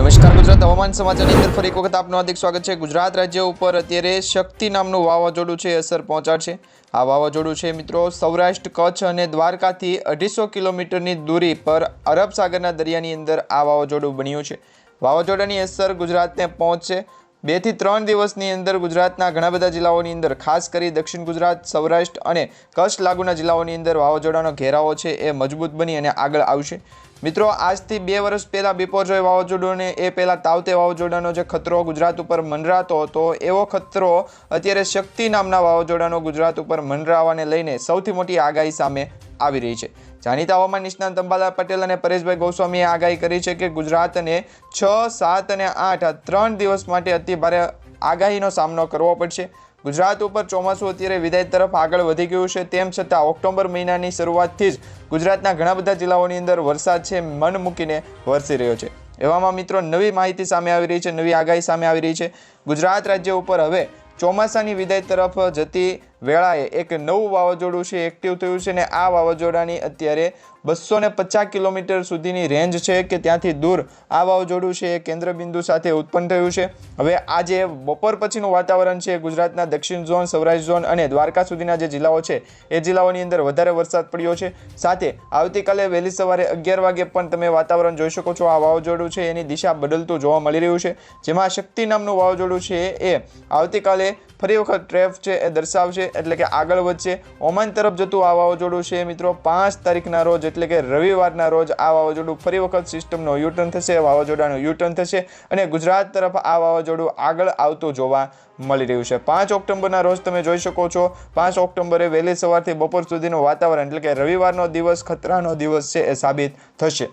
નમસ્કાર ગુજરાત હવામાન સમાચારની અંદર ફરી એક વખત આપનું હાર્દિક સ્વાગત છે. ગુજરાત રાજ્ય ઉપર અત્યારે શક્તિ નામનું વાવાઝોડું છે, અસર પહોંચાડશે. આ વાવાઝોડું છે મિત્રો સૌરાષ્ટ્ર, કચ્છ અને દ્વારકાથી અઢીસો કિલોમીટરની દૂરી પર અરબ સાગરના દરિયાની અંદર આ વાવાઝોડું બન્યું છે. વાવાઝોડાની અસર ગુજરાતને પહોંચશે. બેથી ત્રણ દિવસની અંદર ગુજરાતના ઘણા બધા જિલ્લાઓની અંદર, ખાસ કરી દક્ષિણ ગુજરાત, સૌરાષ્ટ્ર અને કચ્છ લાગુના જિલ્લાઓની અંદર વાવાઝોડાનો ઘેરાવો છે એ મજબૂત બની અને આગળ આવશે. મિત્રો, આજથી બે વર્ષ પહેલાં બિપોરજોય વાવાઝોડું અને એ પહેલાં તાવતે વાવાઝોડાનો જે ખતરો ગુજરાત ઉપર મંડરાતો હતો, એવો ખતરો અત્યારે શક્તિ નામના વાવાઝોડાનો ગુજરાત ઉપર મંડરાવાને લઈને સૌથી મોટી આગાહી સામે આવી રહી છે. જાણીતા હવામાન નિષ્ણાંત અંબાલાલ પટેલ અને પરેશભાઈ ગોસ્વામીએ આગાહી કરી છે કે ગુજરાતને છ, સાત અને આઠ આ ત્રણ દિવસ માટે અતિ ભારે આગાહીનો સામનો કરવો પડશે. ગુજરાત ઉપર ચોમાસું અત્યારે વિદાય તરફ આગળ વધી ગયું છે. તેમ છતાં ઓક્ટોબર મહિનાની શરૂઆતથી જ ગુજરાતના ઘણા બધા જિલ્લાઓની અંદર વરસાદ છે, મન મૂકીને વરસી રહ્યો છે. એવામાં મિત્રો નવી માહિતી સામે આવી રહી છે, નવી આગાહી સામે આવી રહી છે. ગુજરાત રાજ્ય ઉપર હવે ચોમાસાની વિદાય તરફ જતી વેળાએ એક નવું વાવાઝોડું છે એક્ટિવ થયું છે ને આ વાવાઝોડાની અત્યારે બસો ને પચાસ કિલોમીટર સુધીની રેન્જ છે કે ત્યાંથી દૂર આ વાવાઝોડું છે એ કેન્દ્રબિંદુ સાથે ઉત્પન્ન થયું છે. હવે આજે બપોર પછીનું વાતાવરણ છે ગુજરાતના દક્ષિણ ઝોન, સૌરાષ્ટ્ર ઝોન અને દ્વારકા સુધીના જે જિલ્લાઓ છે એ જિલ્લાઓની અંદર વધારે વરસાદ પડ્યો છે. સાથે આવતીકાલે વહેલી સવારે અગિયાર વાગે પણ તમે વાતાવરણ જોઈ શકો છો. આ વાવાઝોડું છે એની દિશા બદલતું જોવા મળી રહ્યું છે. જેમાં શક્તિ નામનું વાવાઝોડું છે એ આવતીકાલે ફરી વખત ટ્રેફ છે એ દર્શાવશે, એટલે કે આગળ વધશે. ઓમાન તરફ જતું આ વાવાઝોડું છે મિત્રો, પાંચ તારીખના રોજ, એટલે કે રવિવારના રોજ આ વાવાઝોડું ફરી વખત સિસ્ટમનો યુટર્ન થશે, વાવાઝોડાનું યુટર્ન થશે અને ગુજરાત તરફ આ વાવાઝોડું આગળ આવતું જોવા મળી રહ્યું છે. પાંચ ઓક્ટોબરના રોજ તમે જોઈ શકો છો, પાંચ ઓક્ટોબરે વહેલી સવારથી બપોર સુધીનું વાતાવરણ, એટલે કે રવિવારનો દિવસ ખતરાનો દિવસ છે એ સાબિત થશે.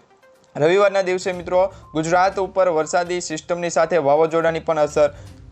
રવિવારના દિવસે મિત્રો, ગુજરાત ઉપર વરસાદી સિસ્ટમની સાથે વાવાઝોડાની પણ અસર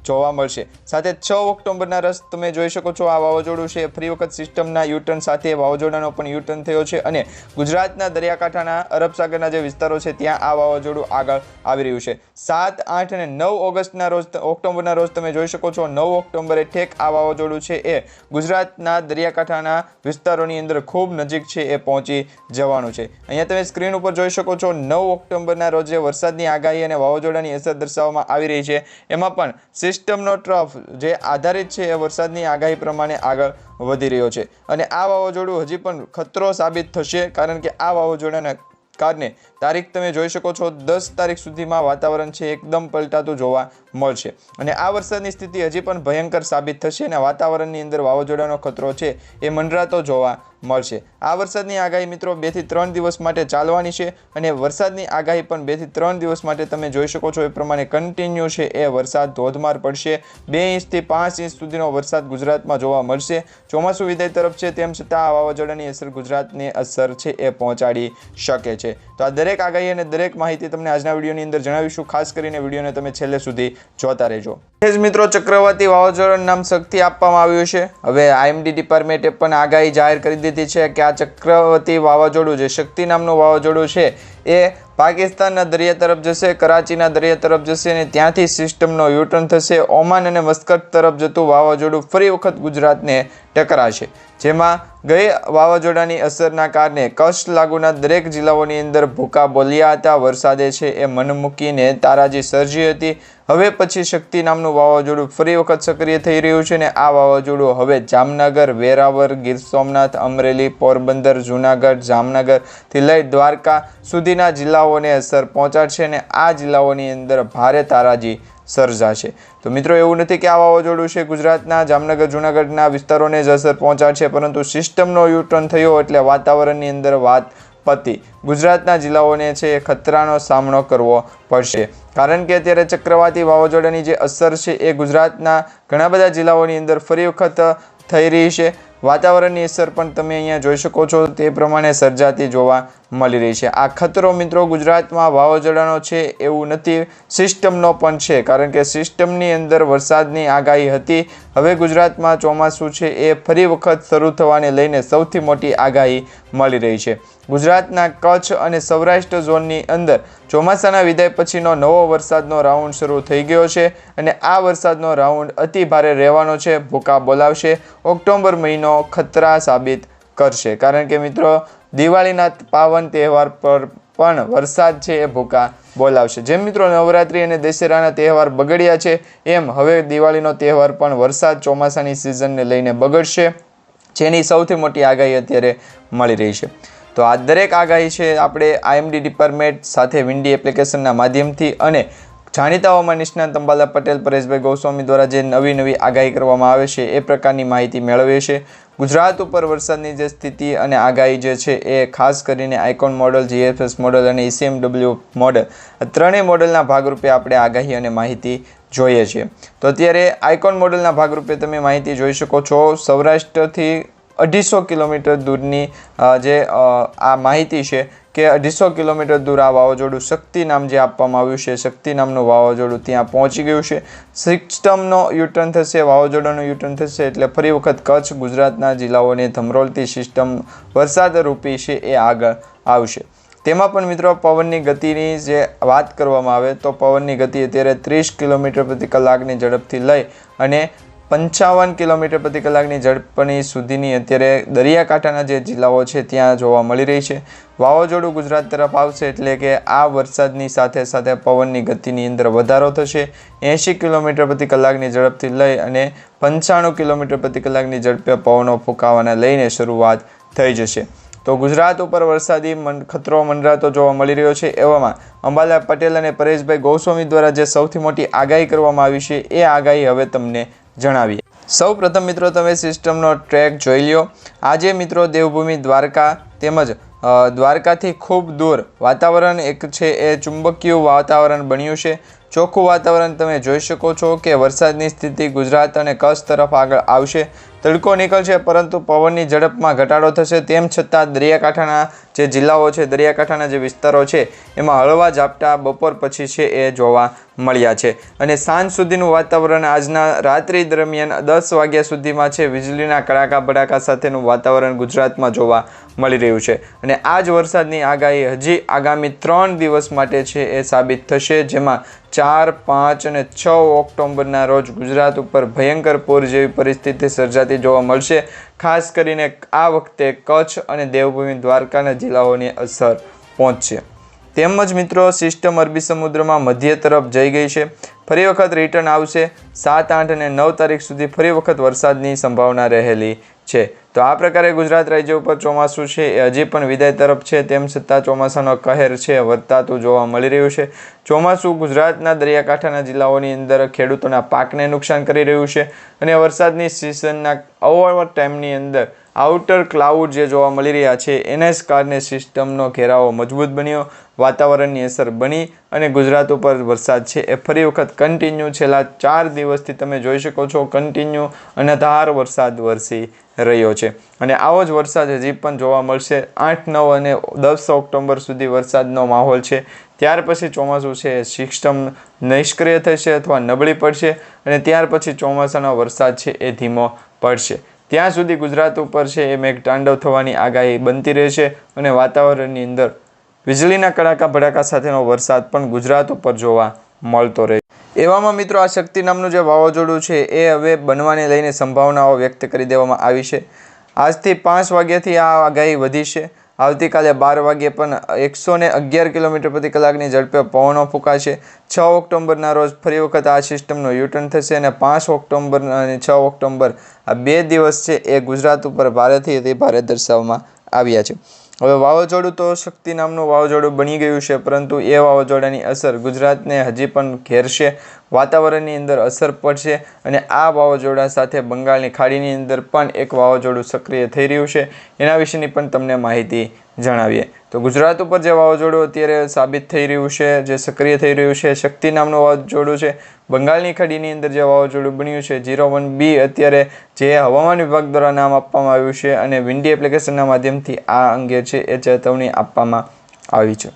જોવા મળશે. સાથે છ ઓક્ટોબરના રસ તમે જોઈ શકો છો, આ વાવાઝોડું છે. ફરી વખત સિસ્ટમના યુટર્ન સાથે વાવાઝોડાનો પણ યુટર્ન થયો છે અને ગુજરાતના દરિયાકાંઠાના અરબ સાગરના જે વિસ્તારો છે, ત્યાં આ વાવાઝોડું આગળ આવી રહ્યું છે. સાત, આઠ અને નવ ઓગસ્ટના રોજ ઓક્ટોબરના રોજ તમે જોઈ શકો છો, નવ ઓક્ટોબરે ઠેક આ વાવાઝોડું છે એ ગુજરાતના દરિયાકાંઠાના વિસ્તારોની અંદર ખૂબ નજીક છે એ પહોંચી જવાનું છે. અહીંયા તમે સ્ક્રીન ઉપર જોઈ શકો છો, નવ ઓક્ટોબરના રોજ વરસાદની આગાહી અને વાવાઝોડાની અસર દર્શાવવામાં આવી રહી છે. એમાં પણ સિસ્ટમનો ટ્રફ જે આધારિત છે એ વરસાદની આગાહી પ્રમાણે આગળ વધી રહ્યો છે. અને આ વાવાઝોડું હજી પણ ખતરો સાબિત થશે, કારણ કે આ વાવાઝોડાના કારણે તારીખ તમે જોઈ શકો છો, દસ તારીખ સુધીમાં વાતાવરણ છે એકદમ પલટાતું જોવા મળશે. અને આ વરસાદની સ્થિતિ હજી પણ ભયંકર સાબિત થશે અને વાતાવરણની અંદર વાવાઝોડાનો ખતરો છે એ મંડરાતો જોવા મળશે. આ વરસાદની આગાહી મિત્રો બેથી ત્રણ દિવસ માટે ચાલવાની છે અને વરસાદની આગાહી પણ બેથી ત્રણ દિવસ માટે તમે જોઈ શકો છો એ પ્રમાણે કન્ટિન્યુ છે એ વરસાદ ધોધમાર પડશે. બે ઇંચથી પાંચ ઇંચ સુધીનો વરસાદ ગુજરાતમાં જોવા મળશે. ચોમાસું વિદાય તરફ છે તેમ છતાં આ વાવાઝોડાની અસર ગુજરાતને અસર છે એ પહોંચાડી શકે છે. તો આ દરેક આગાહી અને દરેક માહિતી તમને આજના વિડીયોની અંદર જણાવીશું. ખાસ કરીને વિડીયોને તમે છેલ્લે સુધી જોતા રહેજો. મિત્રો ચક્રવાતી વાવાઝોડાનું નામ શક્તિ આપવામાં આવ્યું છે. હવે આઈએમડી ડિપાર્ટમેન્ટે પણ આગાહી જાહેર કરી દીધી છે કે આ ચક્રવર્તી વાવાઝોડું જે શક્તિ નામનું વાવાઝોડું છે, એ પાકિસ્તાનના દરિયા તરફ જશે, કરાચીના દરિયા તરફ જશે અને ત્યાંથી સિસ્ટમનો યુટર્ન થશે. ઓમાન અને મસ્કટ તરફ જતું વાવાઝોડું ફરી વખત ગુજરાતને ટકરાશે જેમાં ગઈ વાવાઝોડાની અસરના કારણે કચ્છ લાગુના દરેક જિલ્લાઓની અંદર ભૂકા બોલ્યા હતા. વરસાદે છે એ મન મૂકીને તારાજી સર્જી હતી. હવે પછી શક્તિ નામનું વાવાઝોડું ફરી વખત સક્રિય થઈ રહ્યું છે અને આ વાવાઝોડું હવે જામનગર વેરાવર ગીર સોમનાથ, અમરેલી, પોરબંદર, જુનાગઢ, જામનગરથી લઈ દ્વારકા સુધીના જિલ્લાઓને અસર પહોંચાડશે અને આ જિલ્લાઓની અંદર ભારે તારાજી સર્જાશે. તો મિત્રો, એવું નથી કે આ વાવાઝોડું છે ગુજરાતના, જામનગર, જુનાગઢના વિસ્તારોને જ અસર પહોંચાડશે, પરંતુ સિસ્ટમનો યુટર્ન થયો એટલે વાતાવરણની અંદર વાત પતિ. ગુજરાતના જિલ્લાઓને છે એ ખતરાનો સામનો કરવો પડશે. કારણ કે અત્યારે ચક્રવાતી વાવાઝોડાની જે અસર છે એ ગુજરાતના ઘણા બધા જિલ્લાઓની અંદર ફરી વખત થઈ રહી છે. વાતાવરણની અસર પણ તમે અહીંયા જોઈ શકો છો, તે પ્રમાણે સર્જાતી જોવા મળી રહી છે. આ ખતરો મિત્રો ગુજરાતમાં વાવાઝોડાનો છે એવું નથી, સિસ્ટમનો પણ છે, કારણ કે સિસ્ટમની અંદર વરસાદની આગાહી હતી. હવે ગુજરાતમાં ચોમાસું છે એ ફરી વખત શરૂ થવાને લઈને સૌથી મોટી આગાહી મળી રહી છે. ગુજરાતના કચ્છ અને સૌરાષ્ટ્ર ઝોનની અંદર ચોમાસાના વિદાય પછીનો નવો વરસાદનો રાઉન્ડ શરૂ થઈ ગયો છે અને આ વરસાદનો રાઉન્ડ અતિ ભારે રહેવાનો છે, ભૂકા બોલાવશે, ઓક્ટોબર મહિનો ખતરા સાબિત કરશે. કારણ કે મિત્રો દિવાળીના પાવન તહેવાર પર પણ વરસાદ છે એ ભૂકા બોલાવશે. જેમ મિત્રો નવરાત્રિ અને દશેરાના તહેવાર બગડ્યા છે, એમ હવે દિવાળીનો તહેવાર પણ વરસાદ ચોમાસાની સિઝનને લઈને બગડશે, જેની સૌથી મોટી આગાહી અત્યારે મળી રહી છે. તો આ દરેક આગાહી છે, આપણે આઈએમડી ડિપાર્ટમેન્ટ સાથે વિન્ડી એપ્લિકેશનના માધ્યમથી અને જાણીતા હવામાન નિષ્ણાંત અંબાલા પટેલ, પરેશભાઈ ગોસ્વામી દ્વારા જે નવી નવી આગાહી કરવામાં આવે છે એ પ્રકારની માહિતી મેળવીએ છે. ગુજરાત ઉપર વરસાદની જે સ્થિતિ અને આગાહી જે છે એ ખાસ કરીને આઇકોન મોડલ, જીએફએસ મોડલ અને ઈસીએમડબલ્યુ મોડલ, આ ત્રણેય મોડલના ભાગરૂપે આપણે આગાહી અને માહિતી જોઈએ છીએ તો અત્યારે આઇકોન મોડલના ભાગરૂપે તમે માહિતી જોઈ શકો છો. સૌરાષ્ટ્રથી અઢીસો કિલોમીટર દૂરની જે આ માહિતી છે કે અઢીસો કિલોમીટર દૂર આ વાવાઝોડું શક્તિ નામ જે આપવામાં આવ્યું છે શક્તિ નામનું વાવાઝોડું ત્યાં પહોંચી ગયું છે. સિસ્ટમનો યુટર્ન થશે, વાવાઝોડાનો યુટર્ન થશે એટલે ફરી વખત કચ્છ, ગુજરાતના જિલ્લાઓને ધમરોલતી સિસ્ટમ વરસાદ રૂપી છે એ આગળ આવશે. તેમાં પણ મિત્રો પવનની ગતિની જે વાત કરવામાં આવે તો પવનની ગતિ અત્યારે ત્રીસ કિલોમીટર પ્રતિ કલાકની ઝડપથી લઈ અને પંચાવન કિલોમીટર પ્રતિ કલાકની ઝડપની સુધીની અત્યારે દરિયાકાંઠાના જે જિલ્લાઓ છે, ત્યાં જોવા મળી રહી છે. વાવાઝોડું ગુજરાત તરફ આવશે એટલે કે આ વરસાદની સાથે સાથે પવનની ગતિની અંદર વધારો થશે. એંશી કિલોમીટર પ્રતિ કલાકની ઝડપથી લઈ અને પંચાણું કિલોમીટર પ્રતિ કલાકની ઝડપે પવનો ફૂંકાવાના લઈને શરૂઆત થઈ જશે. તો ગુજરાત ઉપર વરસાદી ખતરો મંડરાતો જોવા મળી રહ્યો છે. એવામાં અંબાલા પટેલ અને પરેશભાઈ ગોસ્વામી દ્વારા જે સૌથી મોટી આગાહી કરવામાં આવી છે, એ આગાહી હવે તમને જણાવીએ. સૌ પ્રથમ મિત્રો તમે સિસ્ટમનો ટ્રેક જોઈ લ્યો. આજે મિત્રો દેવભૂમિ દ્વારકા તેમજ દ્વારકાથી ખૂબ દૂર વાતાવરણ એક છે એ ચુંબકીય વાતાવરણ બન્યું છે. ચોખ્ખું વાતાવરણ તમે જોઈ શકો છો કે વરસાદની સ્થિતિ ગુજરાત અને કચ્છ તરફ આગળ આવશે. તડકો નીકળશે, પરંતુ પવનની ઝડપમાં ઘટાડો થશે. તેમ છતાં દરિયાકાંઠાના જે જિલ્લાઓ છે, દરિયાકાંઠાના જે વિસ્તારો છે, એમાં હળવા ઝાપટા બપોર પછી છે એ જોવા મળ્યા છે. અને સાંજ સુધીનું વાતાવરણ આજના રાત્રિ દરમિયાન દસ વાગ્યા સુધીમાં છે. વીજળીના કડાકા ભડાકા સાથેનું વાતાવરણ ગુજરાતમાં જોવા મળી રહ્યું છે. અને આ જ વરસાદની આગાહી હજી આગામી ત્રણ દિવસ માટે છે એ સાબિત થશે, જેમાં ચાર, પાંચ અને છ ઓક્ટોબરના રોજ ગુજરાત ઉપર ભયંકર પૂર જેવી પરિસ્થિતિ સર્જાતી જોવા મળશે. ખાસ કરીને આ વખતે કચ્છ અને દેવભૂમિ દ્વારકાના જિલ્લાઓની અસર પહોંચશે. તેમજ મિત્રો, સિસ્ટમ અરબી સમુદ્રમાં મધ્ય તરફ જઈ ગઈ છે. ફરી વખત રિટર્ન આવશે. સાત, આઠ અને નવ તારીખ સુધી ફરી વખત વરસાદની સંભાવના રહેલી છે. તો આ પ્રકારે ગુજરાત રાજ્ય ઉપર ચોમાસું છે. એ હજી પણ વિદાય તરફ છે. તેમ છતાં ચોમાસાનો કહેર છે. વર્તાતું જોવા મળી રહ્યું છે. ચોમાસું ગુજરાતના દરિયાકાંઠાના જિલ્લાઓની અંદર ખેડૂતોના પાકને નુકસાન કરી રહ્યું છે અને વરસાદની સિઝનના અવર ટાઈમની અંદર આઉટર ક્લાઉડ જે જોવા મળી રહ્યા છે, એનએસ જ કારણે સિસ્ટમનો ઘેરાવો મજબૂત બન્યો, વાતાવરણની અસર બની અને ગુજરાત ઉપર વરસાદ છે એ ફરી વખત કન્ટિન્યુ છેલ્લા ચાર દિવસથી તમે જોઈ શકો છો કન્ટિન્યુ અનધાર વરસાદ વરસી રહ્યો છે. અને આવો જ વરસાદ હજી પણ જોવા મળશે. આઠ, નવ અને દસ ઓક્ટોબર સુધી વરસાદનો માહોલ છે. ત્યાર પછી ચોમાસું છે, સિસ્ટમ નિષ્ક્રિય થશે અથવા નબળી પડશે અને ત્યાર પછી ચોમાસાનો વરસાદ છે એ ધીમો પડશે. ત્યાં સુધી ગુજરાત ઉપર છે એ મેઘતાંડવ થવાની આગાહી બનતી રહેશે અને વાતાવરણની અંદર વીજળીના કડાકા ભડાકા સાથેનો વરસાદ પણ ગુજરાત ઉપર જોવા મળતો રહે. એવામાં મિત્રો આ શક્તિ નામનું જે વાવાઝોડું છે એ હવે બનવાને લઈને સંભાવનાઓ વ્યક્ત કરી દેવામાં આવી છે. આજથી પાંચ વાગ્યાથી આ આગાહી વધી છે. આવતીકાલે બાર વાગ્યે પણ એકસો ને અગિયાર કિલોમીટર પ્રતિ કલાકની ઝડપે પવનો ફૂંકાશે. છ ઓક્ટોબરના રોજ ફરી વખત આ સિસ્ટમનો યુટર્ન થશે અને પાંચ ઓક્ટોબર અને છ ઓક્ટોબર આ બે દિવસ છે એ ગુજરાત ઉપર ભારેથી અતિ ભારે દર્શાવવામાં આવ્યા છે. હવે વાવાઝોડું તો શક્તિ નામનું વાવાઝોડું બની ગયું છે, પરંતુ એ વાવાઝોડાની અસર ગુજરાતને હજી પણ ઘેરશે. વાતાવરણની અંદર અસર પડશે અને આ વાવાઝોડા સાથે બંગાળની ખાડીની અંદર પણ એક વાવાઝોડું સક્રિય થઈ રહ્યું છે. એના વિશેની પણ તમને માહિતી જણાવીએ. તો ગુજરાત ઉપર જે વાવાઝોડું અત્યારે સાબિત થઈ રહ્યું છે, જે સક્રિય થઈ રહ્યું છે, શક્તિ નામનું વાવાઝોડું છે, બંગાળની ખાડીની અંદર જે વાવાઝોડું બન્યું છે જીરો વન બી અત્યારે જે હવામાન વિભાગ દ્વારા નામ આપવામાં આવ્યું છે અને વિન્ડી એપ્લિકેશનના માધ્યમથી આ અંગે છે એ ચેતવણી આપવામાં આવી છે.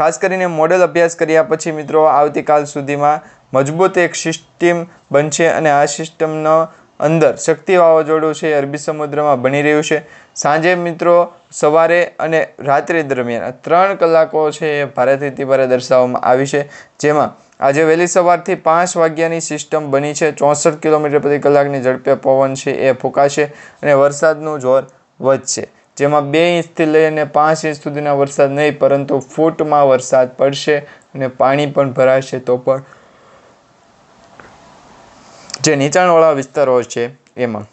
ખાસ કરીને મોડેલ અભ્યાસ કર્યા પછી મિત્રો આવતીકાલ સુધીમાં મજબૂત એક સિસ્ટમ બનશે અને આ સિસ્ટમનો અંદર શક્તિ વાવાઝોડું છે અરબી સમુદ્રમાં બની રહ્યું છે. સાંજે મિત્રો સવારે અને રાત્રિ દરમિયાન ત્રણ કલાકો છે એ ભારેથી અતિ ભારે દર્શાવવામાં આવી છે. જેમાં આજે વહેલી સવારથી પાંચ વાગ્યાની સિસ્ટમ બની છે. ચોસઠ કિલોમીટર પ્રતિ કલાકની ઝડપે પવન છે એ ફૂંકાશે અને વરસાદનું જોર વધશે. જેમાં બે ઇંચથી લઈને પાંચ ઇંચ સુધીના વરસાદ નહીં, પરંતુ ફૂટમાં વરસાદ પડશે અને પાણી પણ ભરાશે તો પણ. જે નીચાણવાળા વિસ્તારો છે એમાં.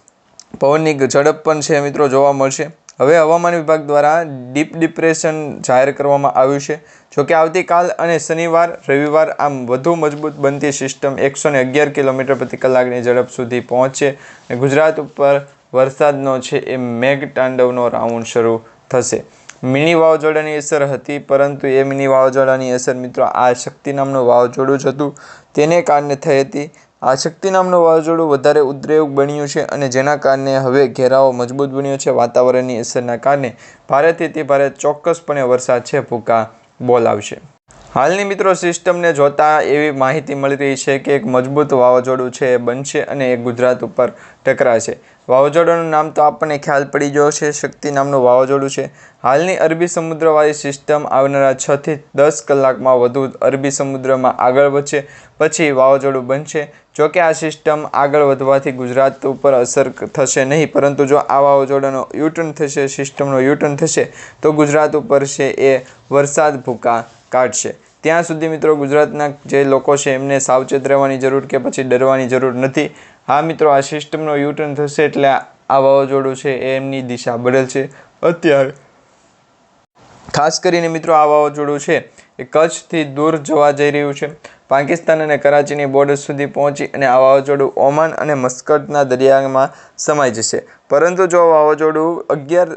પવનની ઝડપ પણ છે મિત્રો જોવા મળશે. હવે હવામાન વિભાગ દ્વારા ડીપ ડિપ્રેશન જાહેર કરવામાં આવ્યું છે. જોકે આવતીકાલ અને શનિવાર, રવિવાર આમ વધુ મજબૂત બનતી સિસ્ટમ એકસો ને અગિયાર કિલોમીટર પ્રતિ કલાકની ઝડપ સુધી પહોંચશે. અને ગુજરાત ઉપર વરસાદનો છે એ મેઘ તાંડવનો રાઉન્ડ શરૂ થશે. મિની વાવાઝોડાની અસર હતી, પરંતુ એ મિની વાવાઝોડાની અસર મિત્રો આ શક્તિ નામનું વાવાઝોડું જ હતું. તેને કારણે થઈ હતી. આ શક્તિ નામનું વાવાઝોડું વધારે ઉદ્રેક બન્યું છે અને જેના કારણે હવે ઘેરાવો મજબૂત બન્યો છે વાતાવરણની અસરના કારણે. ભારેથી તે ભારે ચોક્કસપણે વરસાદ છે ભૂકા બોલાવશે હાલની મિત્રો સિસ્ટમને જોતા એવી માહિતી મળી રહી છે કે એક મજબૂત વાવાઝોડું છે એ બનશે અને એ ગુજરાત ઉપર ટકરાશે. વાવાઝોડાનું નામ તો આપણને ખ્યાલ પડી ગયો છે, શક્તિ નામનું વાવાઝોડું છે. હાલની અરબી સમુદ્રવાળી સિસ્ટમ આવનારા છથી દસ કલાકમાં વધુ અરબી સમુદ્રમાં આગળ વધશે, પછી વાવાઝોડું બનશે. જો કે આ સિસ્ટમ આગળ વધવાથી ગુજરાત ઉપર અસર થશે નહીં, પરંતુ જો આ વાવાઝોડાનો યુટર્ન થશે, સિસ્ટમનો યુટર્ન થશે, તો ગુજરાત ઉપર છે એ વરસાદ ભૂકા કાઢશે. ત્યાં સુધી મિત્રો ગુજરાતના જે લોકો છે, એમને સાવચેત રહેવાની જરૂર કે પછી ડરવાની જરૂર નથી. હા મિત્રો, આ સિસ્ટમનો યુટર્ન થશે એટલે આ વાવાઝોડું છે એ એમની દિશા બદલશે અત્યારે ખાસ કરીને મિત્રો આ વાવાઝોડું છે એ કચ્છથી દૂર જવા જઈ રહ્યું છે. પાકિસ્તાન અને કરાચીની બોર્ડર સુધી પહોંચી અને આ વાવાઝોડું ઓમાન અને મસ્કટના દરિયામાં સમાઈ જશે. પરંતુ જો વાવાઝોડું અગિયાર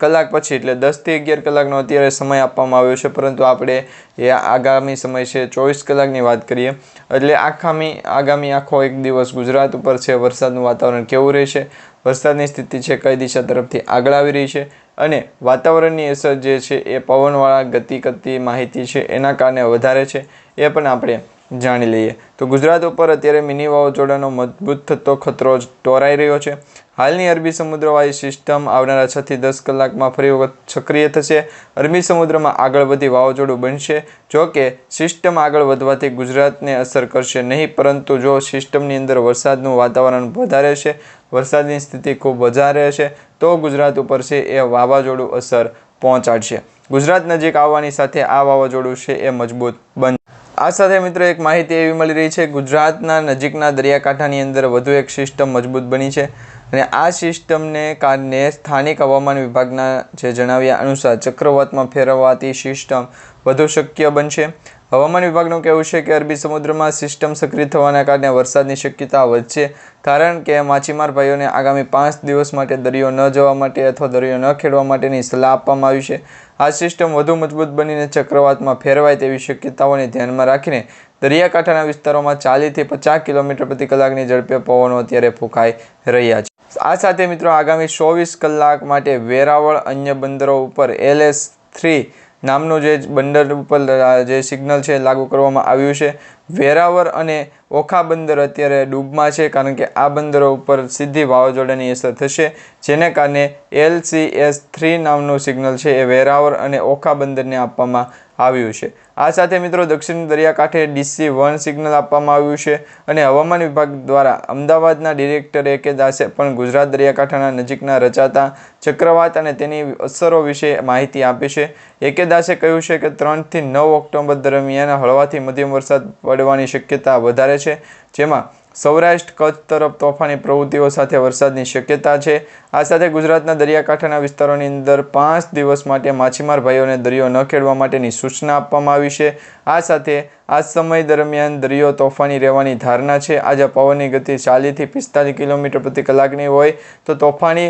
કલાક પછી, એટલે દસથી અગિયાર કલાકનો અત્યારે સમય આપવામાં આવ્યો છે, પરંતુ આપણે એ આગામી સમય છે ચોવીસ કલાકની વાત કરીએ. એટલે આખામી આગામી આખો એક દિવસ ગુજરાત ઉપર છે, વરસાદનું વાતાવરણ કેવું રહેશે? વરસાદની સ્થિતિ છે કઈ દિશા તરફથી આગળ આવી રહી છે? અને વાતાવરણની અસર જે છે એ પવનવાળા ગતિ કરતી માહિતી છે એના કારણે વધારે છે. એ પણ આપણે જાણી લઈએ. તો ગુજરાત ઉપર અત્યારે મિની વાવાઝોડાનો મજબૂત થતો ખતરો ટોરાઈ રહ્યો છે. હાલની અરબી સમુદ્રવાળી સિસ્ટમ આવનારા છથી દસ કલાકમાં ફરી વખત સક્રિય થશે. અરબી સમુદ્રમાં આગળ વધી વાવાઝોડું બનશે. જો કે, સિસ્ટમ આગળ વધવાથી ગુજરાતને અસર કરશે નહીં, પરંતુ જો સિસ્ટમની અંદર વરસાદનું વાતાવરણ વધારે છે, વરસાદની સ્થિતિ ખૂબ વધારે હશે તો ગુજરાત ઉપર છે એ વાવાઝોડું અસર પહોંચાડશે. ગુજરાત નજીક આવવાની સાથે આ વાવાઝોડું છે એ મજબૂત બનશે આ સાથે મિત્રો એક માહિતી એવી મળી રહી છે, ગુજરાતના નજીકના દરિયાકાંઠાની અંદર વધુ એક સિસ્ટમ મજબૂત બની છે અને આ સિસ્ટમને કારણે સ્થાનિક હવામાન વિભાગના જે જણાવ્યા અનુસાર ચક્રવાતમાં ફેરવાતી સિસ્ટમ વધુ શક્ય બનશે. હવામાન વિભાગનું કહેવું છે કે અરબી સમુદ્રમાં સિસ્ટમ સક્રિય થવાના કારણે વરસાદની શક્યતા વધશે, કારણ કે માછીમાર ભાઈઓને આગામી પાંચ દિવસ માટે દરિયો ન જવા માટે અથવા દરિયો ન ખેડવા માટેની સલાહ આપવામાં આવી છે. આ સિસ્ટમ વધુ મજબૂત બનીને ચક્રવાતમાં ફેરવાય તેવી શક્યતાઓને ધ્યાનમાં રાખીને દરિયાકાંઠાના વિસ્તારોમાં ચાલીસથી પચાસ કિલોમીટર પ્રતિ કલાકની ઝડપે પવનો અત્યારે ફૂંકાઈ રહ્યા છે. આ સાથે મિત્રો આગામી ચોવીસ કલાક માટે વેરાવળ અન્ય બંદરો ઉપર એલએસ થ્રી નામનું જે બંદર ઉપર જે સિગ્નલ છે લાગુ કરવામાં આવ્યું છે. વેરાવર અને ઓખા બંદર અત્યારે ડૂબમાં છે, કારણ કે આ બંદરો ઉપર સીધી વાવાઝોડાની અસર થશે, જેને કારણે એલસીએસ થ્રી નામનું સિગ્નલ છે એ વેરાવર અને ઓખા બંદરને આપવામાં આવ્યું છે. આ સાથે મિત્રો દક્ષિણ દરિયાકાંઠે ડીસી વન સિગ્નલ આપવામાં આવ્યું છે અને હવામાન વિભાગ દ્વારા અમદાવાદના ડિરેક્ટર એ કે દાસે પણ ગુજરાત દરિયાકાંઠાના નજીકના રચાતા ચક્રવાત અને તેની અસરો વિશે માહિતી આપી છે. એ કે દાસે કહ્યું છે કે ત્રણથી નવ ઓક્ટોબર દરમિયાન હળવાથી મધ્યમ વરસાદ પડવાની શક્યતા વધારે છે. જેમાં સૌરાષ્ટ્ર, કચ્છ તરફ તોફાની પ્રવૃત્તિઓ સાથે વરસાદની શક્યતા છે. આ સાથે ગુજરાતના દરિયાકાંઠાના વિસ્તારોની અંદર પાંચ દિવસ માટે માછીમાર ભાઈઓને દરિયો ન ખેડવા માટેની સૂચના આપવામાં આવી છે. આ સાથે આ સમય દરમિયાન દરિયો તોફાની રહેવાની ધારણા છે. આજે પવનની ગતિ ચાલીસથી પિસ્તાલીસ કિલોમીટર પ્રતિ કલાકની હોય તો તોફાની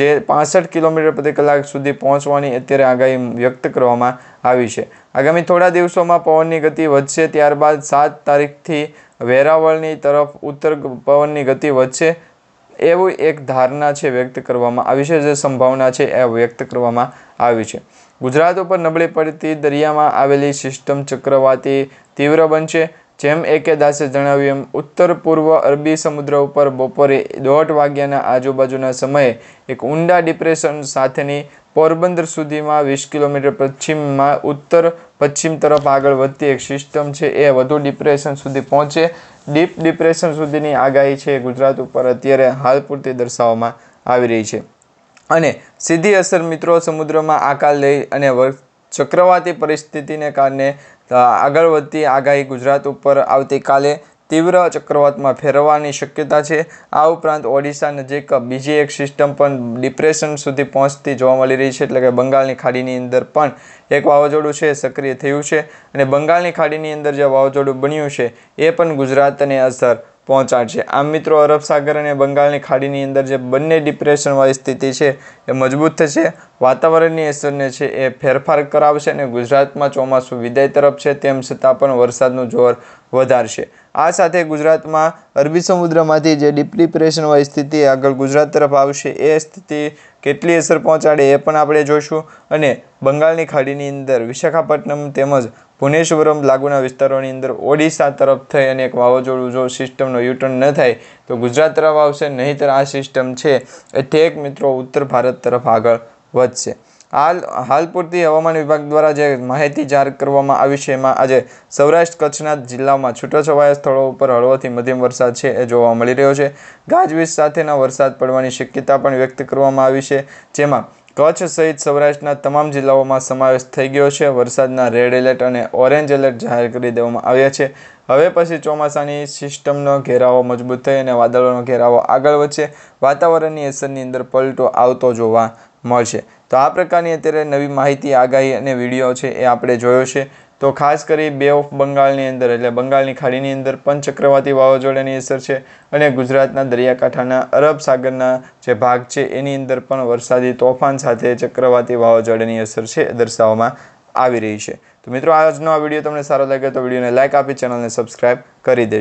જે પાસઠ કિલોમીટર પ્રતિ કલાક સુધી પહોંચવાની અત્યારે આગાહી વ્યક્ત કરવામાં આવી છે. આગામી થોડા દિવસોમાં પવનની ગતિ વધશે. ત્યારબાદ સાત તારીખથી વેરાવળની તરફ ઉત્તર પવનની ગતિ વધશે એવું એક ધારણા છે વ્યક્ત કરવામાં આવી છે, જે સંભાવના છે એ વ્યક્ત કરવામાં આવી છે. ગુજરાત ઉપર નબળી પડતી દરિયામાં આવેલી સિસ્ટમ ચક્રવાતી તીવ્ર બનશે. જેમ એ દાસે જણાવ્યું એમ, ઉત્તર પૂર્વ અરબી સમુદ્ર ઉપર બપોરે દોઢ વાગ્યાના આજુબાજુના સમયે એક ઊંડા ડિપ્રેશન સાથેની પોરબંદર સુધીમાં વીસ કિલોમીટર પશ્ચિમમાં ઉત્તર પશ્ચિમ તરફ આગળ વધતી એક સિસ્ટમ છે, એ વધુ ડિપ્રેશન સુધી પહોંચે. ડીપ ડિપ્રેશન સુધીની આગાહી છે ગુજરાત ઉપર અત્યારે હાલ પૂરતી દર્શાવવામાં આવી રહી છે. અને સીધી અસર મિત્રો સમુદ્રમાં આકાર લઈ અને ચક્રવાતી પરિસ્થિતિને કારણે આગળ વધતી આગાહી ગુજરાત ઉપર આવતીકાલે તીવ્ર ચક્રવાતમાં ફેરવવાની શક્યતા છે. આ ઉપરાંત ઓડિશા નજીક બીજી એક સિસ્ટમ પણ ડિપ્રેશન સુધી પહોંચતી જોવા મળી રહી છે. એટલે કે બંગાળની ખાડીની અંદર પણ એક વાવાઝોડું છે, સક્રિય થયું છે. અને બંગાળની ખાડીની અંદર જે વાવાઝોડું બન્યું છે, એ પણ ગુજરાતને અસર પહોંચાડશે. આમ મિત્રો, અરબ સાગર અને બંગાળની ખાડીની અંદર જે બંને ડિપ્રેશનવાળી સ્થિતિ છે, એ મજબૂત થશે. વાતાવરણની અસરને છે એ ફેરફાર કરાવશે અને ગુજરાતમાં ચોમાસું વિદાય તરફ છે, તેમ છતાં પણ વરસાદનું જોર વધારશે. આ સાથે ગુજરાતમાં અરબી સમુદ્રમાંથી જે ડીપ ડિપ્રેશનવાળી સ્થિતિ આગળ ગુજરાત તરફ આવશે, એ સ્થિતિ કેટલી અસર પહોંચાડે એ પણ આપણે જોઈશું અને બંગાળની ખાડીની અંદર વિશાખાપટ્ટનમ તેમજ ભુવનેશ્વરમ લાગુના વિસ્તારોની અંદર ઓડિશા તરફ થઈ અને એક વાવાઝોડું જો સિસ્ટમનો યુટર્ન ન થાય, તો ગુજરાત તરફ આવશે, નહીંતર આ સિસ્ટમ છે એ ઠેક મિત્રો ઉત્તર ભારત તરફ આગળ વધશે. હાલ હાલ પૂરતી હવામાન વિભાગ દ્વારા જે માહિતી જાહેર કરવામાં આવી છે, એમાં આજે સૌરાષ્ટ્ર કચ્છના જિલ્લામાં છૂટાછવાયા સ્થળો ઉપર હળવોથી મધ્યમ વરસાદ છે એ જોવા મળી રહ્યો છે. ગાજવીજ સાથેના વરસાદ પડવાની શક્યતા પણ વ્યક્ત કરવામાં આવી છે, જેમાં કચ્છ સહિત સૌરાષ્ટ્રના તમામ જિલ્લાઓમાં સમાવેશ થઈ ગયો છે. વરસાદના રેડ એલર્ટ અને ઓરેન્જ એલર્ટ જાહેર કરી દેવામાં આવ્યા છે. હવે પછી ચોમાસાની સિસ્ટમનો ઘેરાવો મજબૂત થઈ અને વાદળોનો ઘેરાવો આગળ વધશે. વાતાવરણની અસરની અંદર પલટો આવતો જોવા મળશે. તો આ પ્રકારની અત્યારે નવી માહિતી, આગાહી અને વીડિયો છે એ આપણે જોયો છે. તો ખાસ કરી બે ઓફ બંગાળની અંદર, એટલે બંગાળની ખાડીની અંદર પણ ચક્રવાતી વાવાઝોડાની અસર છે અને ગુજરાતના દરિયાકાંઠાના અરબ સાગરના જે ભાગ છે, એની અંદર પણ વરસાદી તોફાન સાથે ચક્રવાતી વાવાઝોડાની અસર છે દર્શાવવામાં આવી રહી છે. તો મિત્રો, આજનો આ વીડિયો તમને સારો લાગે તો વિડીયોને લાઇક આપી, ચેનલને સબસ્ક્રાઇબ કરી દેજો.